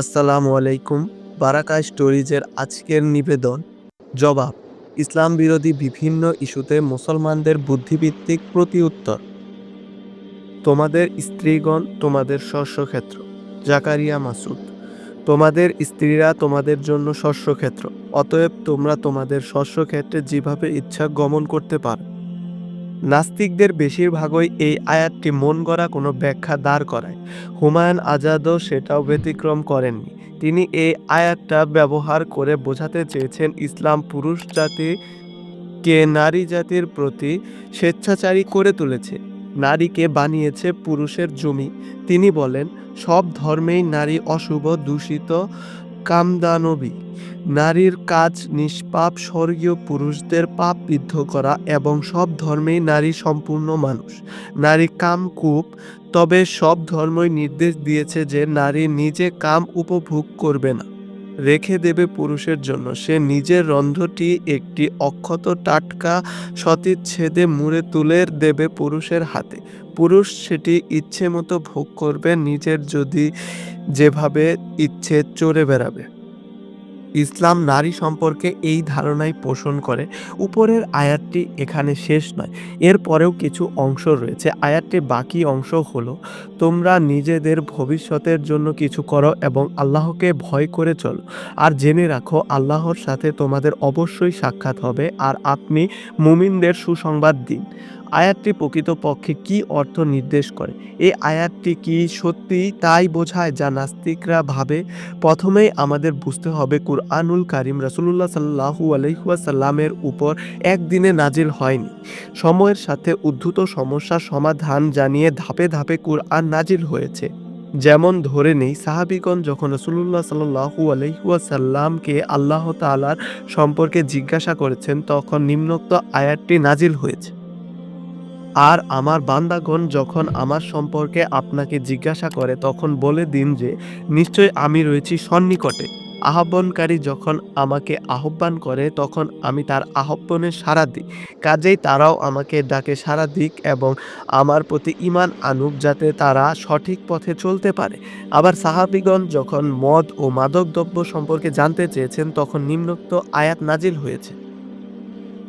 আসসালামু আলাইকুম বারাকা স্টোরিজের আজকের নিবেদন। জবাব, ইসলাম বিরোধী বিভিন্ন ইস্যুতে মুসলমানদের বুদ্ধিভিত্তিক প্রতিউত্তর। তোমাদের স্ত্রীগণ তোমাদের শস্যক্ষেত্র। জাকারিয়া মাসুদ, তোমাদের স্ত্রীরা তোমাদের জন্য শস্যক্ষেত্র, অতএব তোমরা তোমাদের শস্যক্ষেত্রে যেভাবে ইচ্ছা গমন করতে পারো। নাস্তিকদের বেশিরভাগই এই আয়াতটি মন গড়া কোনো ব্যাখ্যা দাঁড় করায়। হুমায়ুন আজাদও সেটাও ব্যতিক্রম করেননি। তিনি এই আয়াতটা ব্যবহার করে বোঝাতে চেয়েছেন ইসলাম পুরুষ জাতিকে নারী জাতির প্রতি স্বেচ্ছাচারী করে তুলেছে, নারীকে বানিয়েছে পুরুষের জমি। তিনি বলেন, সব ধর্মেই নারী অশুভ, দূষিত কামদানবী নারীর কাজ নিষ্পাপ স্বর্গীয় পুরুষদের পাপ বিদ্ধ করা এবং সব ধর্মেই নারী সম্পূর্ণ মানুষ। নারী কাম কামকূপ তবে সব ধর্মই নির্দেশ দিয়েছে যে নারী নিজে কাম উপভোগ করবে না। রেখে দেবে পুরুষের জন্য। সে নিজের রন্ধ্রটি একটি অক্ষত টাটকা সতীচ্ছেদে মুড়ে তুলে দেবে পুরুষের হাতে। পুরুষ সেটি ইচ্ছে মতো ভোগ করবে, নিজের যদি যেভাবে ইচ্ছে চড়ে বেড়াবে। ইসলাম নারী সম্পর্কে এই ধারণাই পোষণ করে, উপরের আয়াতটি এখানে শেষ নয়, এর পরেও কিছু অংশ রয়েছে। আয়াতটির বাকি অংশ হলো, তোমরা নিজেদের ভবিষ্যতের জন্য কিছু করো এবং আল্লাহকে ভয় করে চলো। আর জেনে রাখো, আল্লাহর সাথে তোমাদের অবশ্যই সাক্ষাৎ হবে, আর আপনি মুমিনদের সুসংবাদ দিন। আয়াতটি প্রকৃতপক্ষে কি অর্থ নির্দেশ করে? এই আয়াতটি কি সত্যি তাই বোঝায় যা নাস্তিকরা ভাবে? প্রথমেই আমাদের বুঝতে হবে কুরআনুল কারিম রাসুলুল্লাহ সাল্লাহু আলহিহাসাল্লামের উপর একদিনে নাজিল হয়নি। সময়ের সাথে উদ্ধূত সমস্যার সমাধান জানিয়ে ধাপে ধাপে কুরআন নাজিল হয়েছে। যেমন ধরে নেই, সাহাবিগণ যখন রসুল্লাহ সাল্লাহু আলহিহাসাল্লামকে আল্লাহ তালার সম্পর্কে জিজ্ঞাসা করেছেন, তখন নিম্নোক্ত আয়াতটি নাজিল হয়েছে। আর আমার বান্দাগণ যখন আমার সম্পর্কে আপনাকে জিজ্ঞাসা করে, তখন বলে দিন যে, নিশ্চয় আমি রয়েছি সন্নিকটে। আহ্বানকারী যখন আমাকে আহ্বান করে, তখন আমি তার আহ্বানে সাড়া দিই। কাজেই তারাও আমাকে ডাকে সাড়া দিক এবং আমার প্রতি ইমান আনুক যাতে তারা সঠিক পথে চলতে পারে। আবার সাহাবিগণ যখন মদ ও মাদকদ্রব্য সম্পর্কে জানতে চেয়েছেন, তখন নিম্নোক্ত আয়াত নাজিল হয়েছে।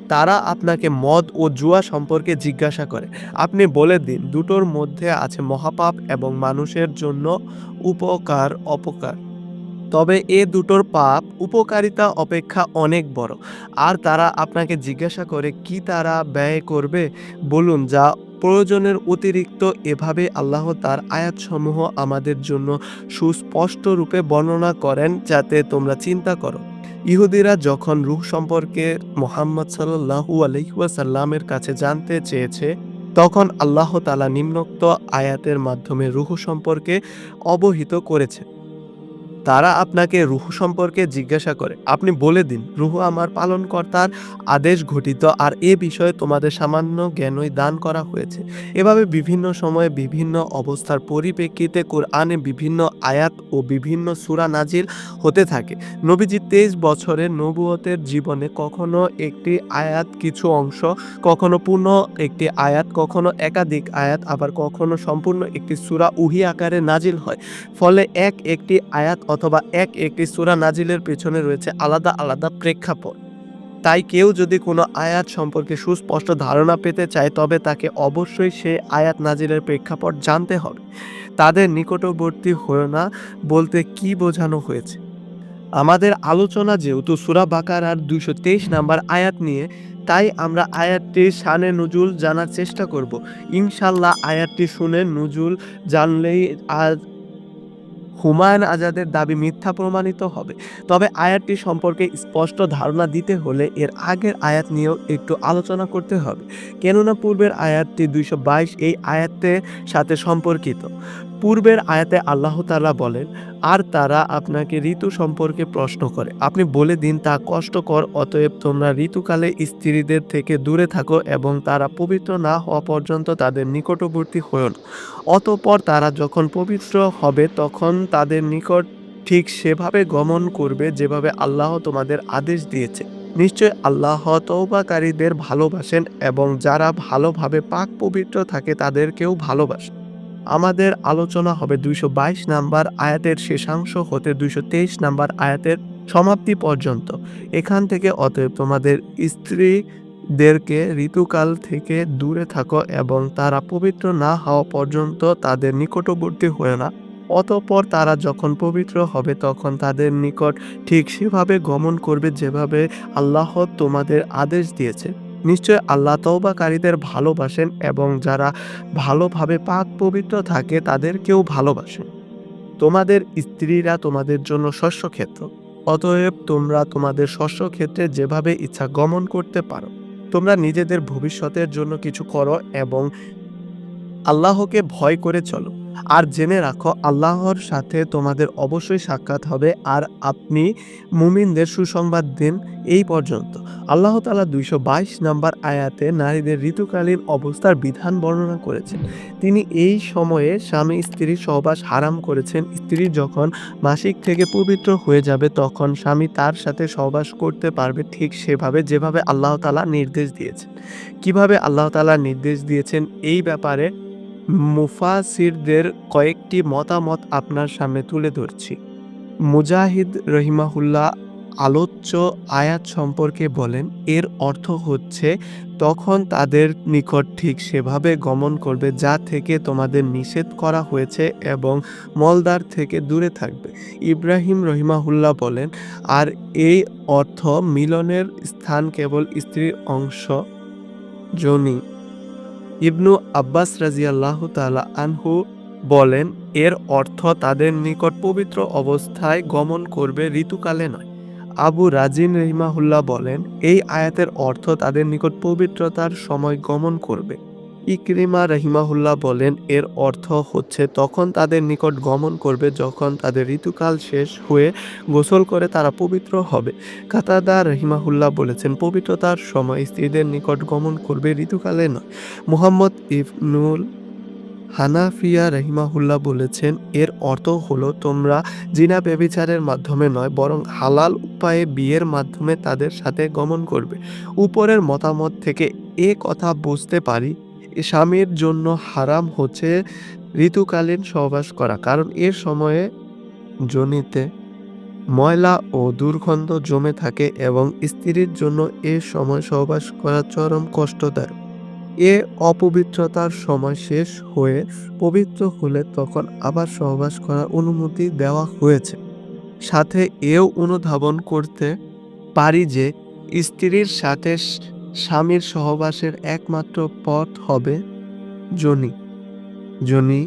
তারা আপনাকে মদ ও জুয়া সম্পর্কে জিজ্ঞাসা করে। আপনি বলে দিন, দুটোর মধ্যে আছে মহাপাপ এবং মানুষের জন্য উপকার, অপকার। তবে এ দুটোর পাপ, উপকারিতা, অপেক্ষা অনেক বড়। আর তারা আপনাকে জিজ্ঞাসা করে, কি তারা ব্যয় করবে? বলুন, যা প্রয়োজনের অতিরিক্ত এভাবে আল্লাহ তার আয়াতসমূহ আমাদের জন্য সুস্পষ্ট রূপে বর্ণনা করেন, যাতে তোমরা চিন্তা করো। ইহুদিরা যখন রুহ সম্পর্কে মোহাম্মদ সাল্লাহু আলহিউসাল্লামের কাছে জানতে চেয়েছে, তখন আল্লাহ তালা নিম্নোক্ত আয়াতের মাধ্যমে রুহ সম্পর্কে অবহিত করেছে তারা আপনাকে রুহ সম্পর্কে জিজ্ঞাসা করে। আপনি বলে দিন, রুহ আমার পালনকর্তার আদেশ ঘটিত আর এ বিষয়ে তোমাদের সামান্য জ্ঞানই দান করা হয়েছে। এভাবে বিভিন্ন সময়ে বিভিন্ন অবস্থার পরিপ্রেক্ষিতে কোরআনে বিভিন্ন আয়াত ও বিভিন্ন সূরা নাজিল হতে থাকে। নবীজি তেইশ বছরের নবুয়তের জীবনে কখনো একটি আয়াত কিছু অংশ, কখনো পূর্ণ একটি আয়াত, কখনো একাধিক আয়াত, আবার কখনো সম্পূর্ণ একটি সূরা উহি আকারে নাজিল হয়। ফলে এক একটি আয়াত অথবা এক একটি সূরা নাজিলের পেছনে রয়েছে আলাদা আলাদা প্রেক্ষাপট। তাই কেউ যদি কোনো আয়াত সম্পর্কে সুস্পষ্ট ধারণা পেতে চায়, তবে তাকে অবশ্যই সেই আয়াত নাজিলের প্রেক্ষাপট জানতে হবে। তাদের নিকটবর্তী হয়েও না বলতে কি বোঝানো হয়েছে। আমাদের আলোচনা যেহেতু সুরা বাকার আর দুশো তেইশ নাম্বার আয়াত নিয়ে, তাই আমরা আয়াতটি শানে নজুল জানার চেষ্টা করব। ইনশাল্লাহ আয়াতটি শুনে নজুল জানলেই আজ হুমায়ুন আজাদের দাবি মিথ্যা প্রমাণিত হবে। তবে আয়াতটি সম্পর্কে স্পষ্ট ধারণা দিতে হলে এর আগের আয়াত নিয়েও একটু আলোচনা করতে হবে। কেননা পূর্বের আয়াতটি দুইশো বাইশ এই আয়াতের সাথে সম্পর্কিত। পূর্বের আয়াতে আল্লাহ তালা বলেন, আর তারা আপনাকে ঋতু সম্পর্কে প্রশ্ন করে। আপনি বলে দিন তা কষ্টকর, অতএব তোমরা ঋতুকালে স্ত্রীদের থেকে দূরে থাকো এবং তারা পবিত্র না হওয়া পর্যন্ত তাদের নিকটবর্তী হয়েও না। অতঃপর তারা যখন পবিত্র হবে, তখন তাদের নিকট ঠিক সেভাবে গমন করবে যেভাবে আল্লাহ তোমাদের আদেশ দিয়েছে। নিশ্চয় আল্লাহ তৌবাকারীদের ভালোবাসেন এবং যারা ভালোভাবে পাক পবিত্র থাকে, তাদেরকেও ভালোবাসেন আমাদের আলোচনা হবে দুইশো বাইশ নাম্বার আয়াতের শেষাংশ হতে দুইশো তেইশ নাম্বার আয়াতের সমাপ্তি পর্যন্ত। এখান থেকে অতএব তোমাদের স্ত্রীদেরকে ঋতুকাল থেকে দূরে থাকো এবং তারা পবিত্র না হওয়া পর্যন্ত তাদের নিকটবর্তী হয়ে না। অতঃপর তারা যখন পবিত্র হবে তখন তাদের নিকট ঠিক সেভাবে গমন করবে যেভাবে আল্লাহ তোমাদের আদেশ দিয়েছে। নিশ্চয় আল্লাহ তৌবাকারীদের ভালোবাসেন এবং যারা ভালোভাবে পাক পবিত্র থাকে তাদেরকেও ভালোবাসেন। তোমাদের স্ত্রীরা তোমাদের জন্য শস্যক্ষেত্র, অতএব তোমরা তোমাদের শস্যক্ষেত্রে যেভাবে ইচ্ছা গমন করতে পারো। তোমরা নিজেদের ভবিষ্যতের জন্য কিছু করো এবং আল্লাহকে ভয় করে চলো। আর জেনে রাখো, আল্লাহর সাথে তোমাদের অবশ্যই সাক্ষাৎ হবে আর আপনি মুমিনদের সুসংবাদ দিন এই পর্যন্ত। আল্লাহ তালা দুইশো বাইশ নম্বর আয়াতে নারীদের ঋতুকালীন অবস্থার বিধান বর্ণনা করেছেন। তিনি এই সময়ে স্বামী স্ত্রীর সহবাস হারাম করেছেন। স্ত্রী যখন মাসিক থেকে পবিত্র হয়ে যাবে তখন স্বামী তার সাথে সহবাস করতে পারবে ঠিক সেভাবে যেভাবে আল্লাহ তালা নির্দেশ দিয়েছেন। কীভাবে আল্লাহ তালা নির্দেশ দিয়েছেন এই ব্যাপারে মুফাসিরদের কয়েকটি মতামত আপনার সামনে তুলে ধরছি। মুজাহিদ রহিমাহুল্লাহ আলোচ্য আয়াত সম্পর্কে বলেন, এর অর্থ হচ্ছে, তখন তাদের নিকট ঠিক সেভাবে গমন করবে যা থেকে তোমাদের নিষেধ করা হয়েছে এবং মলদার থেকে দূরে থাকবে। ইব্রাহিম রহিমাহুল্লাহ বলেন, আর এই অর্থ মিলনের স্থান কেবল স্ত্রীর অংশ জনি ইবনু আব্বাস রাজিয়াল্লাহ তালা আনহু বলেন, এর অর্থ তাদের নিকট পবিত্র অবস্থায় গমন করবে ঋতুকালে নয়। আবু রাজিন রহিমাহুল্লাহ বলেন, এই আয়াতের অর্থ তাদের নিকট পবিত্রতার সময় গমন করবে। ইকরিমা রহিমাহুল্লাহ বলেন, এর অর্থ হচ্ছে, তখন তাদের নিকট গমন করবে, যখন তাদের ঋতুকাল শেষ হয়ে গোসল করে তারা পবিত্র হবে। কাতাদা রহিমাহুল্লাহ বলেছেন, পবিত্রতার সময় স্ত্রীদের নিকট গমন করবে ঋতুকালে নয়। মুহাম্মদ ইবনুল হানাফিয়া রহিমাহুল্লাহ বলেছেন, এর অর্থ হলো, তোমরা জিনা ব্যবিচারের মাধ্যমে নয়, বরং হালাল উপায়ে বিয়ের মাধ্যমে তাদের সাথে গমন করবে। উপরের মতামত থেকে এ কথা বুঝতে পারি স্বামীর জন্য হারাম হচ্ছে ঋতুকালীন সহবাস করা। কারণ এর সময়ে জনিতে ময়লা ও দুর্গন্ধ জমে থাকে এবং স্ত্রীর জন্য এ সময় সহবাস করা চরম কষ্টদায়ক। এ অপবিত্রতার সময় শেষ হয়ে পবিত্র হলে তখন আবার সহবাস করার অনুমতি দেওয়া হয়েছে। সাথে এও অনুধাবন করতে পারি যে স্ত্রীর সাথে স্বামীর সহবাসের একমাত্র পথ হবে জনি। জনি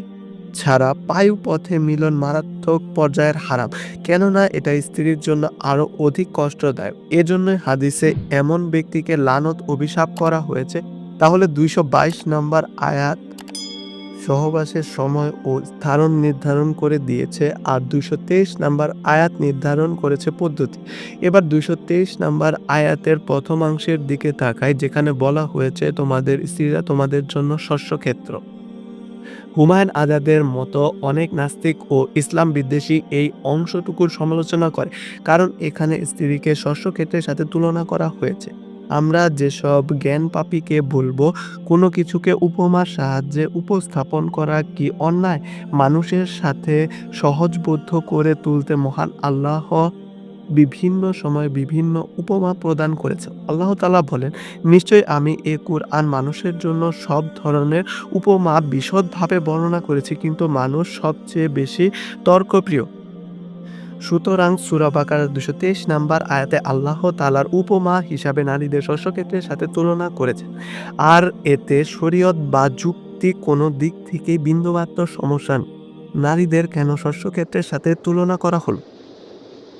ছাড়া পায়ু পথে মিলন মারাত্মক পর্যায়ের হারাম কেননা এটা স্ত্রীর জন্য আরও অধিক কষ্টদায়ক। এজন্যই হাদিসে এমন ব্যক্তিকে লানত অভিশাপ করা হয়েছে। তাহলে দুইশো বাইশ নম্বর আয়াত সহবাসের সময় ও স্থান নির্ধারণ করে দিয়েছে আর দুইশো তেইশ নাম্বার আয়াত নির্ধারণ করেছে পদ্ধতি। এবার দুইশো তেইশ নাম্বার আয়াতের প্রথমাংশের দিকে তাকায় যেখানে বলা হয়েছে তোমাদের স্ত্রীরা তোমাদের জন্য শস্যক্ষেত্র। হুমায়ুন আজাদের মতো অনেক নাস্তিক ও ইসলাম বিদ্বেষী এই অংশটুকুর সমালোচনা করে, কারণ এখানে স্ত্রীকে শস্যক্ষেত্রের সাথে তুলনা করা হয়েছে। আমরা যেসব জ্ঞান পাপীকে বলব, কোনো কিছুকে উপমার সাহায্যে উপস্থাপন করা কি অন্যায়? মানুষের সাথে সহজবোধ্য করে তুলতে মহান আল্লাহ বিভিন্ন সময় বিভিন্ন উপমা প্রদান করেছে আল্লাহ তালা বলেন, নিশ্চয়ই আমি এ কুরআন মানুষের জন্য সব ধরনের উপমা বিশদভাবে বর্ণনা করেছি, কিন্তু মানুষ সবচেয়ে বেশি তর্কপ্রিয়। সুতরাং সুরাবাকার দুশো তেইশ নাম্বার আয়াতে আল্লাহ তালার উপমা হিসাবে নারীদের শস্যক্ষেত্রের সাথে তুলনা করেছে আর এতে শরীয়ত বা যুক্তি কোনো দিক থেকেই বিন্দুমাত্র সমস্যা নারীদের কেন শস্যক্ষেত্রের সাথে তুলনা করা হলো?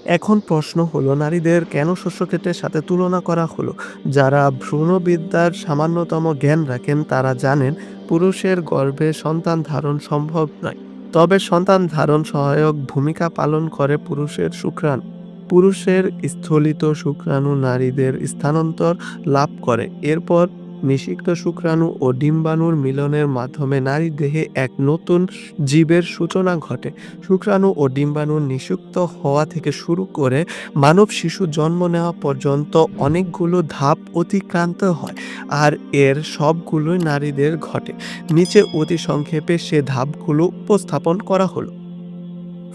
এখন প্রশ্ন হলো, নারীদের কেন শস্যক্ষেত্রের সাথে তুলনা করা হলো? যারা ভ্রূণবিদ্যার সামান্যতম জ্ঞান রাখেন, তারা জানেন পুরুষের গর্ভে সন্তান ধারণ সম্ভব নয়। তবে সন্তান ধারণ সহায়ক ভূমিকা পালন করে পুরুষের শুক্রাণু। পুরুষের স্থলিত শুক্রাণু নারীদের স্থানান্তর লাভ করে। এরপর নিষিক্ত শুক্রাণু ও ডিম্বাণুর মিলনের মাধ্যমে নারী দেহে এক নতুন জীবের সূচনা ঘটে। শুক্রাণু ও ডিম্বাণু নিষিক্ত হওয়া থেকে শুরু করে মানব শিশু জন্ম নেওয়া পর্যন্ত অনেকগুলো ধাপ অতিক্রান্ত হয় আর এর সবগুলোই নারীদের ঘটে। নিচে অতি সংক্ষেপে সে ধাপগুলো উপস্থাপন করা হলো।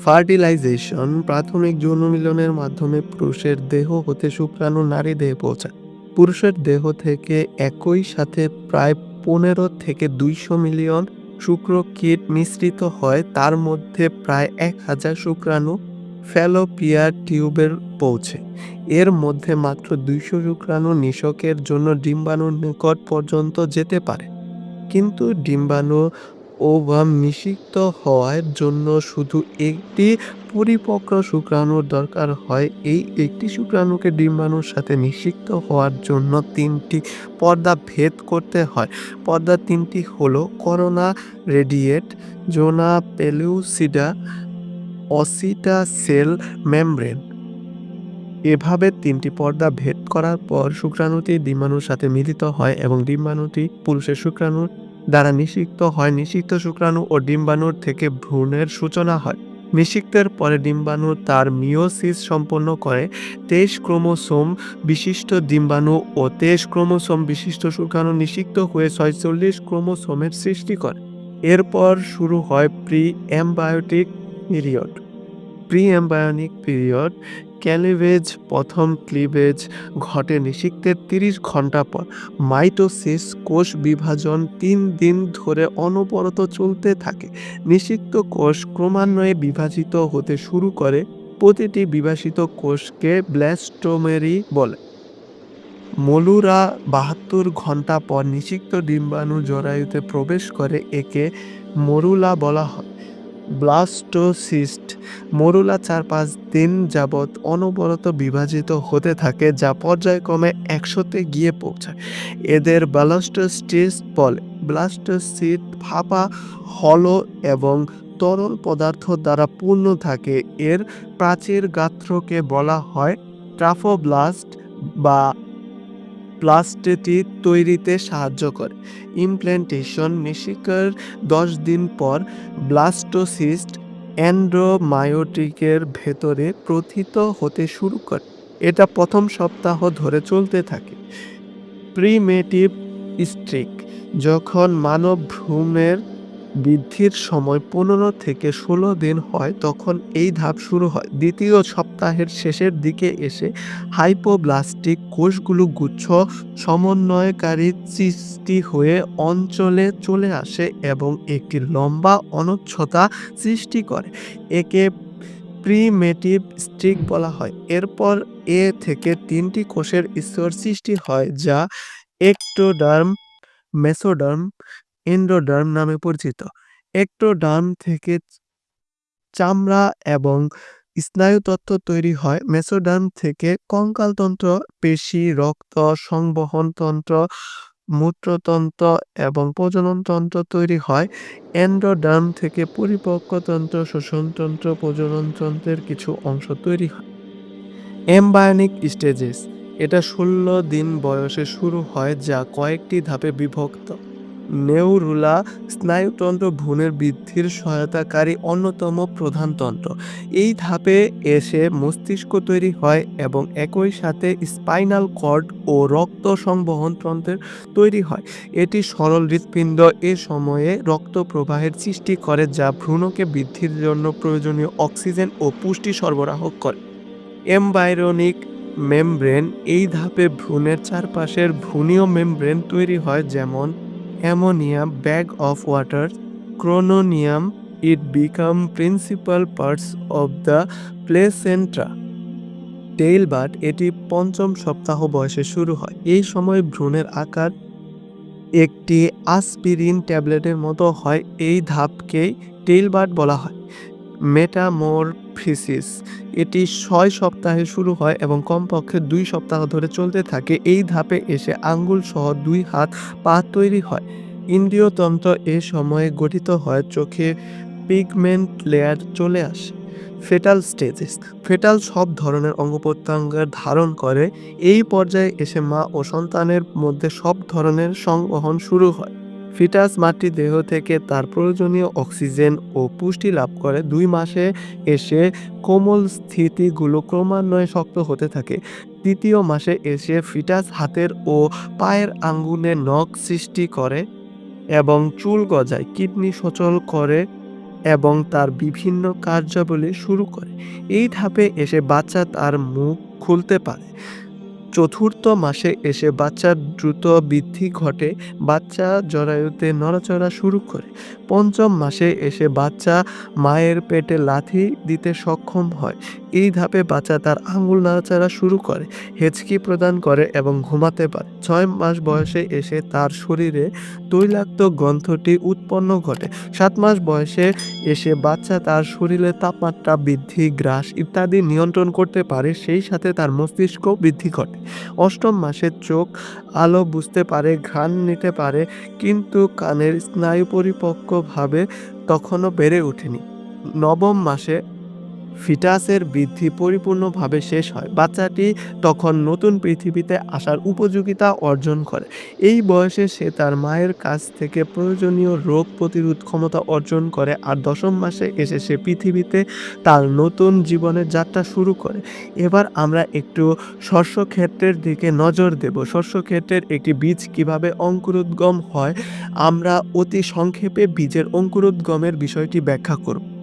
ফার্টিলাইজেশন, প্রাথমিক যৌন মিলনের মাধ্যমে পুরুষের দেহ হতে শুক্রাণু নারী দেহে পৌঁছায়। পুরুষের দেহ থেকে একই সাথে প্রায় পনেরো থেকে দুইশো মিলিয়ন শুক্রকীট মিশ্রিত হয়, তার মধ্যে প্রায় এক হাজার শুক্রাণু ফ্যালোপিয়ার টিউবের পৌঁছে। এর মধ্যে মাত্র দুইশো শুক্রাণু নিষকের জন্য ডিম্বাণুর নিকট পর্যন্ত যেতে পারে। কিন্তু ডিম্বাণু ওভাম নিষিক্ত হওয়ার জন্য শুধু একটি পরিপক্ক শুক্রাণুর দরকার হয়। এই একটি শুক্রাণুকে ডিম্বাণুর সাথে নিষিক্ত হওয়ার জন্য তিনটি পর্দা ভেদ করতে হয়। পর্দা তিনটি হলো corona radiata, zona pellucida, oocyte cell membrane. এভাবে তিনটি পর্দা ভেদ করার পর শুক্রাণুটি ডিম্বাণুর সাথে মিলিত হয় এবং ডিম্বাণুটি পুরুষের শুক্রাণুর দ্বারা নিষিক্ত হয়। নিষিক্ত শুক্রাণু ও ডিম্বাণুর থেকে ভ্রূণের সূচনা হয়। নিষিক্তের পরে ডিম্বাণু তার মিওসিস সম্পন্ন করে। তেইশ ক্রোমোসোম বিশিষ্ট ডিম্বাণু ও তেইশ ক্রোমোসোম বিশিষ্ট শুক্রাণু নিষিক্ত হয়ে ছয়চল্লিশ ক্রোমোসোমের সৃষ্টি করে। এরপর শুরু হয় pre embryonic period. Pre embryonic period cleavage, প্রথম ক্লিভেজ ঘটে নিষিক্তের তিরিশ ঘণ্টা পর। মাইটোসিস কোষ বিভাজন তিন দিন ধরে অনবরত চলতে থাকে। নিষিক্ত কোষ ক্রমান্বয়ে বিভাজিত হতে শুরু করে, প্রতিটি বিভাজিত কোষকে ব্ল্যাস্টোমেরি বলে। মলুরা বাহাত্তর ঘণ্টা পর নিষিক্ত ডিম্বাণু জরায়ুতে প্রবেশ করে, একে মরুলা বলা হয়। ব্লাস্টোসিস্ট মরুলা চার পাঁচ দিন যাবৎ অনবরত বিভাজিত হতে থাকে, যা পর্যায়ক্রমে একশোতে গিয়ে পৌঁছায়। এদের ব্লাস্টোস্টিস বলে ব্লাস্টোসিট ফাঁপা হলো এবং তরল পদার্থ দ্বারা পূর্ণ থাকে। এর প্রাচীর গাত্রকে বলা হয় ট্রাফোব্লাস্ট বা প্লাস্টেটি তৈরিতে সাহায্য করে। ইমপ্ল্যান্টেশন মেশিকার দশ দিন পর ব্লাস্টোসিস্ট অ্যান্ড্রোমায়োটিকের ভেতরে প্রথিত হতে শুরু করে। এটা প্রথম সপ্তাহ ধরে চলতে থাকে। প্রিমেটিভ স্ট্রিক, যখন মানব ভ্রূণের বৃদ্ধির সময় পনেরো থেকে ষোলো দিন হয়, তখন এই ধাপ শুরু হয়। দ্বিতীয় সপ্তাহের শেষের দিকে এসে হাইপোব্লাস্টিক কোষগুলো গুচ্ছ, সমন্বয়কারী সৃষ্টি হয়ে অঞ্চলে চলে আসে এবং একটি লম্বা অনচ্ছতা সৃষ্টি করে, একে প্রিমেটিভ স্ট্রিক বলা হয়। এরপর এ থেকে তিনটি কোষের স্তর সৃষ্টি হয়, যা একটোডার্ম মেসোডার্ম এন্ডোডার্ম নামে পরিচিত। একটোডার্ম থেকে চামড়া এবং স্নায়ুতত্ত্ব তৈরি হয়। মেসোডার্ম থেকে কঙ্কালতন্ত্র, পেশি, রক্ত, সংবহন তন্ত্র, মূত্রতন্ত্র এবং প্রজননতন্ত্র তৈরি হয়। এন্ডোডার্ম থেকে পরিপক্কতন্ত্র শোষণতন্ত্র প্রজননতন্ত্রের কিছু অংশ তৈরি হয়। Embryonic stages. এটা ষোলো দিন বয়সে শুরু হয়, যা কয়েকটি ধাপে বিভক্ত। নেউরুলা স্নায়ুতন্ত্র ভ্রূণের বৃদ্ধির সহায়তাকারী অন্যতম প্রধান তন্ত্র। এই ধাপে এসে মস্তিষ্ক তৈরি হয় এবং একই সাথে স্পাইনাল কর্ড ও রক্ত সংবহন তন্ত্রের তৈরি হয়। এটি সরল হৃৎপিণ্ড এ সময়ে রক্ত প্রবাহের সৃষ্টি করে যা ভ্রূণকে বৃদ্ধির জন্য প্রয়োজনীয় অক্সিজেন ও পুষ্টি সরবরাহ করে। এমবাইরনিক মেমব্রেন এই ধাপে ভ্রূণের চারপাশের ভ্রূণীয় মেমব্রেন তৈরি হয় যেমন ammonia bag of water chrononium it become principal parts of the tail but এটি পঞ্চম সপ্তাহ বয়সে শুরু হয়। এই সময় ভ্রূণের আকার একটি আসপিরিন ট্যাবলেটের মতো হয়। এই ধাপকেই টেইল বাট বলা হয়। মেটামরফিসিস। এটি ছয় সপ্তাহে শুরু হয় এবং কমপক্ষে দুই সপ্তাহ ধরে চলতে থাকে। এই ধাপে এসে আঙ্গুল সহ দুই হাত পা তৈরি হয়। ইন্দ্রিয়তন্ত্র এ সময়ে গঠিত হয়, চোখে পিগমেন্ট লেয়ার চলে আসে। ফেটাল স্টেজেস ফেটাল সব ধরনের অঙ্গ প্রত্যঙ্গের ধারণ করে। এই পর্যায়ে এসে মা ও সন্তানের মধ্যে সব ধরনের সংবহন শুরু হয়। ফিটাস মাতৃ দেহ থেকে তার প্রয়োজনীয় অক্সিজেন ও পুষ্টি লাভ করে। দুই মাসে এসে কোমল স্থিতিগুলো ক্রমান্বয়ে শক্ত হতে থাকে। তৃতীয় মাসে এসে ফিটাস হাতের ও পায়ের আঙ্গুলে নখ সৃষ্টি করে এবং চুল গজায়, কিডনি সচল করে এবং তার বিভিন্ন কার্যাবলী শুরু করে। এই ধাপে এসে বাচ্চা তার মুখ খুলতে পারে। চতুর্থ মাসে এসে বাচ্চার দ্রুত বৃদ্ধি ঘটে, বাচ্চা জরায়ুতে নড়াচড়া শুরু করে। পঞ্চম মাসে এসে বাচ্চা মায়ের পেটে লাথি দিতে সক্ষম হয়। এই ধাপে বাচ্চা তার আঙুল নাড়াচাড়া শুরু করে, হেঁচকি প্রদান করে এবং ঘুমাতে পারে। ছয় মাস বয়সে এসে তার শরীরে তৈলাক্ত গ্রন্থটি উৎপন্ন ঘটে। সাত মাস বয়সে এসে বাচ্চা তার শরীরে তাপমাত্রা বৃদ্ধি, গ্রাস ইত্যাদি নিয়ন্ত্রণ করতে পারে, সেই সাথে তার মস্তিষ্ক বৃদ্ধি ঘটে। অষ্টম মাসে চোখ আলো বুঝতে পারে, ঘ্রাণ নিতে পারে, কিন্তু কানের স্নায়ু পরিপক্কভাবে তখনও বেড়ে ওঠেনি। নবম মাসে ফিটাসের বৃদ্ধি পরিপূর্ণভাবে শেষ হয়। বাচ্চাটি তখন নতুন পৃথিবীতে আসার উপযোগিতা অর্জন করে। এই বয়সে সে তার মায়ের কাছ থেকে প্রয়োজনীয় রোগ প্রতিরোধ ক্ষমতা অর্জন করে আর দশম মাসে এসে সে পৃথিবীতে তার নতুন জীবনের যাত্রা শুরু করে। এবার আমরা একটু শস্য ক্ষেত্রের দিকে নজর দেব। শস্য ক্ষেত্রের একটি বীজ কীভাবে অঙ্কুরোদ্গম হয়? আমরা অতি সংক্ষেপে বীজের অঙ্কুরোদ্গমের বিষয়টি ব্যাখ্যা করব।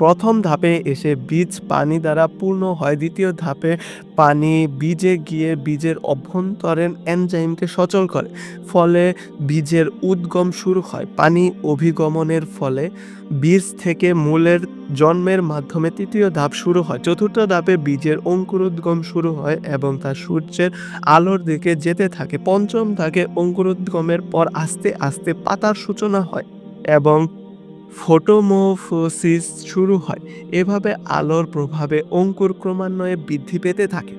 প্রথম ধাপে এসে বীজ পানি দ্বারা পূর্ণ হয়। দ্বিতীয় ধাপে পানি বীজে গিয়ে বীজের অভ্যন্তরীণ এনজাইমকে সচল করে, ফলে বীজের উদ্গম শুরু হয়। পানি অভিগমনের ফলে বীজ থেকে মূলের জন্মের মাধ্যমে তৃতীয় ধাপ শুরু হয়। চতুর্থ ধাপে বীজের অঙ্কুরোদ্গম শুরু হয় এবং তা সূর্যের আলোর দিকে যেতে থাকে। পঞ্চম ধাপে অঙ্কুরোদ্গমের পর আস্তে আস্তে পাতার সূচনা হয় এবং ফটোমোফোসিস শুরু হয়। এভাবে আলোর প্রভাবে অঙ্কুর ক্রমান্বয়ে বৃদ্ধি পেতে থাকে।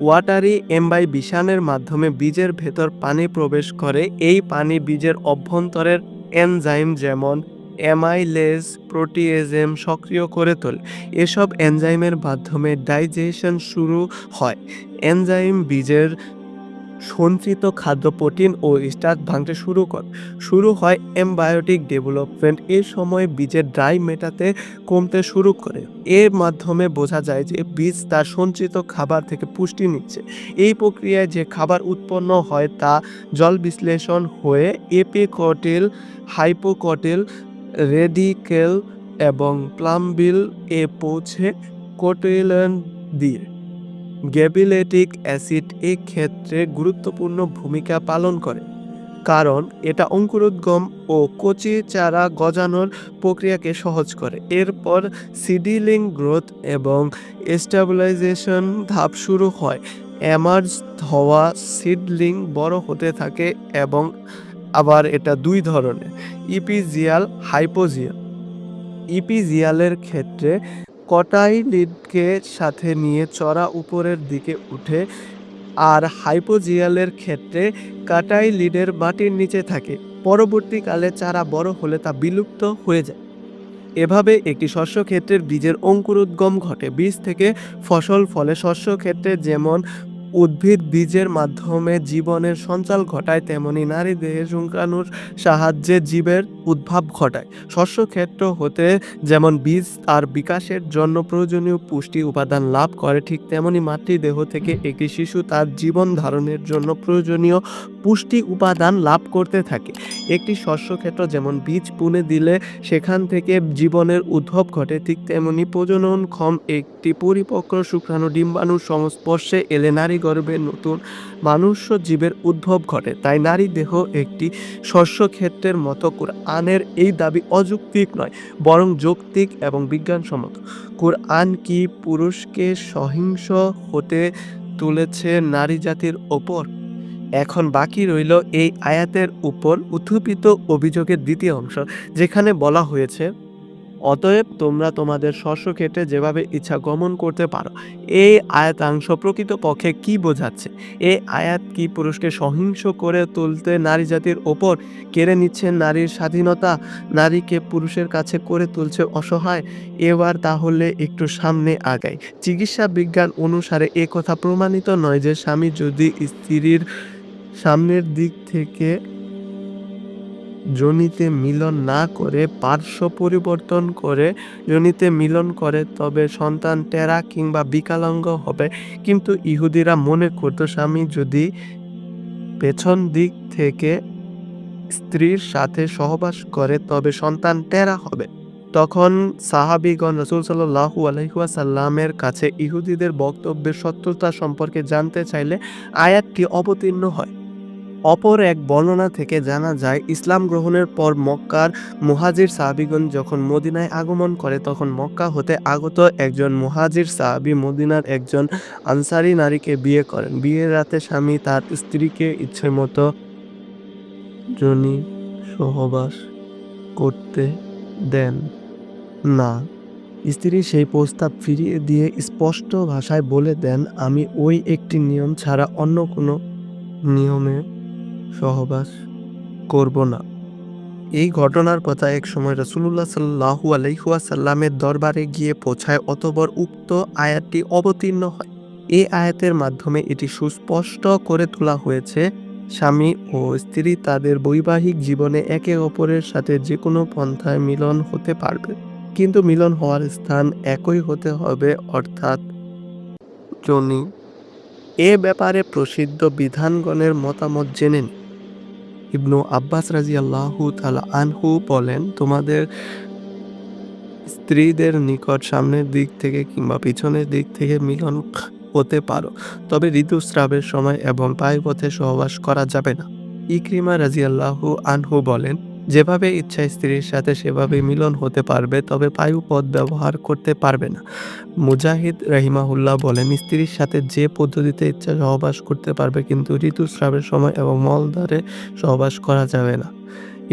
ওয়াটারি এম্বাইবিশানের মাধ্যমে বীজের ভেতর পানি প্রবেশ করে। এই পানি বীজের অভ্যন্তরের এনজাইম যেমন অ্যামাইলেজ প্রোটিএজেম সক্রিয় করে তোলে। এসব এনজাইমের মাধ্যমে ডাইজেশন শুরু হয়। এনজাইম বীজের সঞ্চিত খাদ্য প্রোটিন ও স্টার্চ ভাঙতে শুরু করে। শুরু হয় এমবায়োটিক ডেভেলপমেন্ট। এর সময় বীজের ড্রাই মেটাতে কমতে শুরু করে। এর মাধ্যমে বোঝা যায় যে বীজ তার সঞ্চিত খাবার থেকে পুষ্টি নিচ্ছে। এই প্রক্রিয়ায় যে খাবার উৎপন্ন হয় তা জল বিশ্লেষণ হয়ে এপিকটিল, হাইপোকটিল, রেডিকেল এবং প্লামবিল এ পৌঁছে কোটিলেন দিয়ে গ্যাবিলেটিক অ্যাসিড এই ক্ষেত্রে গুরুত্বপূর্ণ ভূমিকা পালন করে, কারণ এটা অঙ্কুরোদ্গম ও কচি চারা গজানোর প্রক্রিয়াকে সহজ করে। এরপর সিডিলিং গ্রোথ এবং স্টেবিলাইজেশন ধাপ শুরু হয়। এমার্জ হওয়া সিডলিং বড় হতে থাকে এবং আবার এটা দুই ধরনের, ইপিজিয়াল, হাইপোজিয়াল। ইপিজিয়ালের ক্ষেত্রে কটাই লিডকে সাথে নিয়ে চড়া উপরের দিকে উঠে আর হাইপোজিয়ালের ক্ষেত্রে কাটাই লিডের মাটির নিচে থাকে। পরবর্তীকালে চারা বড় হলে তা বিলুপ্ত হয়ে যায়। এভাবে একটি শস্য ক্ষেত্রের বীজের অঙ্কুরোদ্গম ঘটে। বীজ থেকে ফসল ফলে শস্য ক্ষেত্রে যেমন উদ্ভিদ বীজের মাধ্যমে জীবনের সঞ্চাল ঘটায়, তেমনি নারী দেহে শুক্রাণুর সাহায্যে জীবের উদ্ভাব ঘটায়। শস্য ক্ষেত্র হতে যেমন বীজ তার বিকাশের জন্য প্রয়োজনীয় পুষ্টি উপাদান লাভ করে, ঠিক তেমনি মাতৃদেহ থেকে একটি শিশু তার জীবন ধারণের জন্য প্রয়োজনীয় পুষ্টি উপাদান লাভ করতে থাকে। একটি শস্য ক্ষেত্র যেমন বীজ পুনে দিলে সেখান থেকে জীবনের উদ্ভব ঘটে, ঠিক তেমনি প্রজননক্ষম একটি পরিপক্ক শুক্রাণু, ডিম্বাণুর সংস্পর্শে এলে নারী গর্ভে নতুন মানুষ্য জীবের উদ্ভব ঘটে, তাই নারী দেহ একটি শস্য ক্ষেত্রের মতো কোরআনের এই দাবি অযৌক্তিক নয়, বরং যৌক্তিক এবং বিজ্ঞানসম্মত। কোরআন কি পুরুষকে সহিংস হতে তুলেছে নারী জাতির ওপর? এখন বাকি রইল এই আয়াতের উপর উত্থাপিত অভিযোগের দ্বিতীয় অংশ, যেখানে বলা হয়েছে অতএব তোমরা তোমাদের শস্য ক্ষেত্রে যেভাবে ইচ্ছা গমন করতে পারো। এই আয়াতাংশ প্রকৃতপক্ষে কি বোঝাচ্ছে? এই আয়াত কি পুরুষকে সহিংস করে তুলতে নারী জাতির ওপর কেড়ে নিচ্ছে নারীর স্বাধীনতা? নারীকে পুরুষের কাছে করে তুলছে অসহায়? এবার তাহলে একটু সামনে আগাই। চিকিৎসা বিজ্ঞান অনুসারে কথা প্রমাণিত নয় যে স্বামী যদি স্ত্রীর সামনের দিক থেকে যোনিতে মিলন না করে, পার্শ্ব পরিবর্তন করে যোনিতে মিলন করে, তবে সন্তান টেরা কিংবা বিকলাঙ্গ হবে। কিন্তু ইহুদিরা মনে করতো, স্বামী যদি পেছন দিক থেকে স্ত্রীর সাথে সহবাস করে, তবে সন্তান টেরা হবে। তখন সাহাবিগণ রসুল সাল্লাহু আলহিহাসাল্লামের কাছে ইহুদিদের বক্তব্যের সত্যতা সম্পর্কে জানতে চাইলে আয়াতটি অবতীর্ণ হয়। অপর এক বর্ণনা থেকে জানা যায়, ইসলাম গ্রহণের পর মক্কার মুহাজির সাহাবিগণ যখন মদিনায় আগমন করে, তখন মক্কা হতে আগত একজন মুহাজির সাহাবি মদিনার একজন আনসারি নারীকে বিয়ে করেন। বিয়ের রাতে স্বামী তার স্ত্রীকে ইচ্ছে মতো জনি সহবাস করতে দেন না। স্ত্রী সেই প্রস্তাব ফিরিয়ে দিয়ে স্পষ্ট ভাষায় বলে দেন, আমি ওই একটি নিয়ম ছাড়া অন্য কোনো নিয়মে সহবাস করব না। এই ঘটনার কথা এক সময় রসুল্লাহ সাল্লাহু আলহিহাসাল্লামের দরবারে গিয়ে পৌঁছায় অতবর উক্ত আয়াতটি অবতীর্ণ হয়। এই আয়াতের মাধ্যমে এটি সুস্পষ্ট করে তোলা হয়েছে, স্বামী ও স্ত্রী তাদের বৈবাহিক জীবনে একে অপরের সাথে যে কোনো পন্থায় মিলন হতে পারবে। কিন্তু মিলন হওয়ার স্থান একই হতে হবে, অর্থাৎ জনি। এ ব্যাপারে প্রসিদ্ধ বিধানগণের মতামত জেনে নিন। ইবনু আব্বাস রাজি আল্লাহু আনহু বলেন, তোমাদের স্ত্রীদের নিকট সামনের দিক থেকে কিংবা পিছনের দিক থেকে মিলন হতে পারো, তবে ঋতুস্রাবের সময় এবং পায়ুপথে সহবাস করা যাবে না। ইক্রিমা রাজিয়াল্লাহু আনহু বলেন যেভাবে ইচ্ছা স্ত্রীর সাথে সেভাবে মিলন হতে পারবে, তবে পায়ুপথ ব্যবহার করতে পারবে না। মুজাহিদ রাহিমাহুল্লাহ বলেন, স্ত্রীর সাথে যে পদ্ধতিতে ইচ্ছা সহবাস করতে পারবে, কিন্তু ঋতুস্রাবের সময় এবং মলদ্বারে সহবাস করা যাবে না।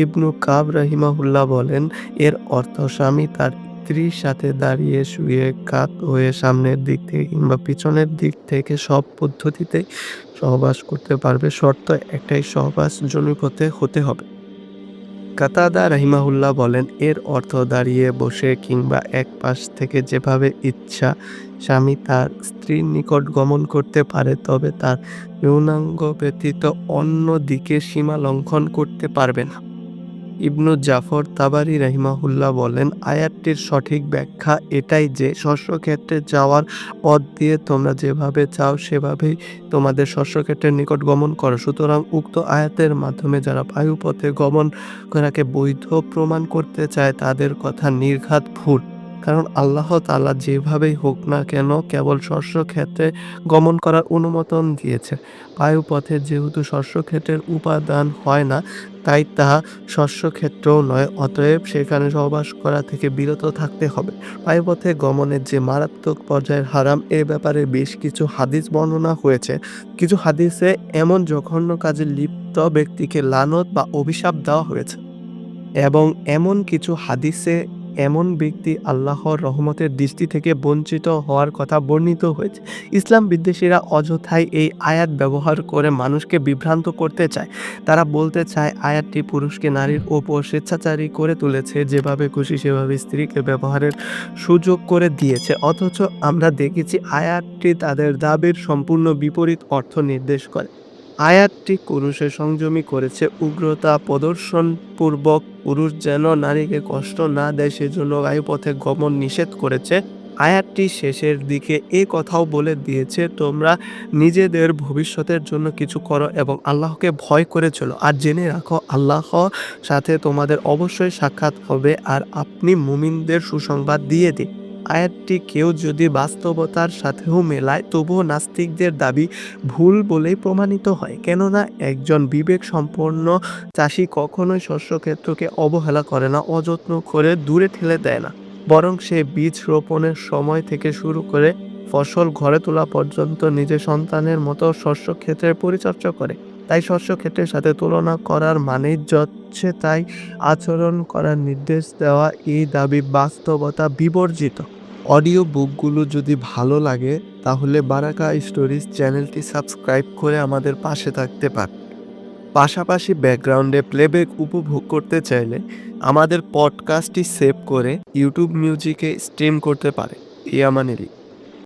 ইবনু কাব রাহিমাহুল্লাহ বলেন, এর অর্থ স্বামী তার স্ত্রীর সাথে দাঁড়িয়ে শুয়ে কাত হয়ে সামনের দিক থেকে কিংবা পিছনের দিক থেকে সব পদ্ধতিতে সহবাস করতে পারবে। শর্ত একটাই সহবাস জনপথে হতে হবে। কাতাদা রাহিমাহুল্লাহ বলেন, এর অর্থ দাঁড়িয়ে বসে কিংবা এক পাশ থেকে যেভাবে ইচ্ছা স্বামী তার স্ত্রীর নিকট গমন করতে পারে, তবে তার যৌনাঙ্গ ব্যতীত অন্য দিকে সীমা লঙ্ঘন করতে পারবে না। ইবনু জাফর তাবারি রহিমাহুল্লাহ বলেন, আয়াতটির সঠিক ব্যাখ্যা এটাই যে শস্যক্ষেত্রে যাওয়ার পথ দিয়ে তোমরা যেভাবে চাও সেভাবেই তোমাদের শস্যক্ষেত্রের নিকট গমন করো। সুতরাং উক্ত আয়াতের মাধ্যমে যারা বায়ুপথে গমন করাকে বৈধ প্রমাণ করতে চায়, তাদের কথা নির্ঘাত ভুল। কারণ আল্লাহ তালা যেভাবেই হোক না কেন কেবল শস্য ক্ষেত্রে গমন করার অনুমোদন দিয়েছে। বায়ুপথে যেহেতু শস্য শস্যক্ষেত্রের উপাদান হয় না, তাই তা শস্যক্ষেত্রও নয়, অতএব সেখানে সহবাস করা থেকে বিরত থাকতে হবে। বায়ুপথে গমনের যে মারাত্মক পর্যায়ের হারাম, এ ব্যাপারে বেশ কিছু হাদিস বর্ণনা হয়েছে। কিছু হাদিসে এমন জঘন্য কাজে লিপ্ত ব্যক্তিকে লানত বা অভিশাপ দেওয়া হয়েছে। এবং এমন কিছু হাদিসে এমন ব্যক্তি আল্লাহর রহমতের দৃষ্টি থেকে বঞ্চিত হওয়ার কথা বর্ণিত হয়েছে। ইসলাম বিদ্বেষীরা অযথাই এই আয়াত ব্যবহার করে মানুষকে বিভ্রান্ত করতে চায়। তারা বলতে চায়, আয়াতটি পুরুষকে নারীর ওপর স্বেচ্ছাচারী করে তুলেছে, যেভাবে খুশি সেভাবে স্ত্রীকে ব্যবহারের সুযোগ করে দিয়েছে। অথচ আমরা দেখেছি আয়াতটি তাদের দাবির সম্পূর্ণ বিপরীত অর্থ নির্দেশ করে। আয়াতটি পুরুষের সংযমী করেছে। উগ্রতা প্রদর্শনপূর্বক পুরুষ যেন নারীকে কষ্ট না দেয়, সেজন্য বায়ুপথে গমন নিষেধ করেছে। আয়াতটি শেষের দিকে এ কথাও বলে দিয়েছে, তোমরা নিজেদের ভবিষ্যতের জন্য কিছু করো এবং আল্লাহকে ভয় করে চলো। আর জেনে রাখো, আল্লাহ সাথে তোমাদের অবশ্যই সাক্ষাৎ হবে। আর আপনি মুমিনদের সুসংবাদ দিয়ে দিন। আয়াতটি কেউ যদি বাস্তবতার সাথেও মেলায়, তবুও নাস্তিকদের দাবি ভুল বলেই প্রমাণিত হয়। কেননা, একজন বিবেক সম্পন্ন চাষি কখনোই শস্যক্ষেত্রকে অবহেলা করে না, অযত্ন করে দূরে ঠেলে দেয় না। বরং সে বীজ রোপণের সময় থেকে শুরু করে ফসল ঘরে তোলা পর্যন্ত নিজের সন্তানের মতো শস্যক্ষেত্রের পরিচর্যা করে। তাই শস্য ক্ষেত্রের সাথে তুলনা করার মানে যাচ্ছে তাই আচরণ করার নির্দেশ দেওয়া। এই দাবি বাস্তবতা বিবর্জিত। অডিও বুকগুলো যদি ভালো লাগে, তাহলে বারাকা স্টোরিজ চ্যানেলটি সাবস্ক্রাইব করে আমাদের পাশে থাকতে পার। পাশাপাশি ব্যাকগ্রাউন্ডে প্লেব্যাক উপভোগ করতে চাইলে আমাদের পডকাস্টটি সেভ করে ইউটিউব মিউজিকে স্ট্রিম করতে পারে। ইয়ামানেরি